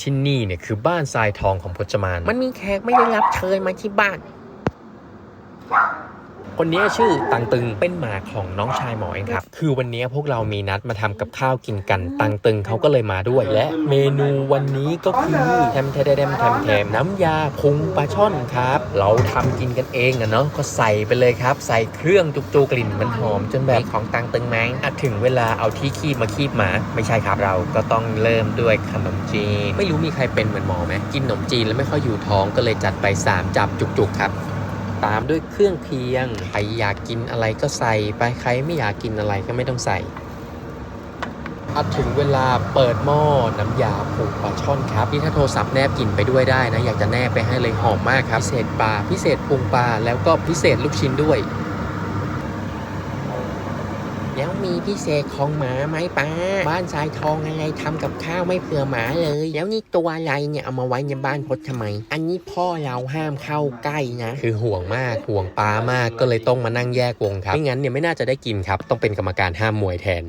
ที่นี่เนี่ยคือบ้านทรายทองของพจมาน มันมีแขกไม่ได้รับเชิญมาที่บ้าน คนนี้ชื่อตังตึงเป็นหมาของน้องชายหมอเองครับ คือวันนี้พวกเรามีนัดมาทำกับข้าวกินกัน ตังตึงเขาก็เลยมาด้วย และเมนูวันนี้ก็คือแทมแทมแทมแทมน้ำยาพุงปลาช่อนครับ เราทำกินกันเองอะเนาะก็ใส่ไปเลยครับ ใส่เครื่องจุกๆกลิ่นมันหอมจนแบบของตังตึงไหมอะถึงเวลาเอาที่คีบมาคีบหมาไม่ใช่ครับเราก็ต้องเริ่มด้วยขนมจีนไม่รู้มีใครเป็นเหมือนหมอไหมกินขนมจีนแล้วไม่ค่อยอยู่ท้องก็เลยจัดไป 3 จับจุกๆครับ ตามด้วยเครื่องเคียง ใครอยากกินอะไรก็ใส่ไป ใครไม่อยากกินอะไรก็ไม่ต้องใส่พอถึงเวลาเปิดหม้อน้ำยาปูปลาช่อนครับนี่ถ้าโทรศัพท์แนบกินไปด้วยได้นะ อยากจะแนบไปให้เลยหอมมากครับ พิเศษปลาพิเศษพุงปลาแล้วก็พิเศษลูกชิ้นด้วย แล้วมีพิเศษของหมาไหมป้า บ้านทรายทองอะไรทำกับข้าวไม่เผื่อหมาเลย แล้วนี่ตัวอะไรเนี่ยเอามาไว้ในบ้านพดทำไม อันนี้พ่อเราห้ามเข้าใกล้นะ คือห่วงมากห่วงป้ามากก็เลยต้องมานั่งแยกวงครับไม่งั้นเนี่ยไม่น่าจะได้กินครับ ต้องเป็นกรรมการห้ามมวยแทน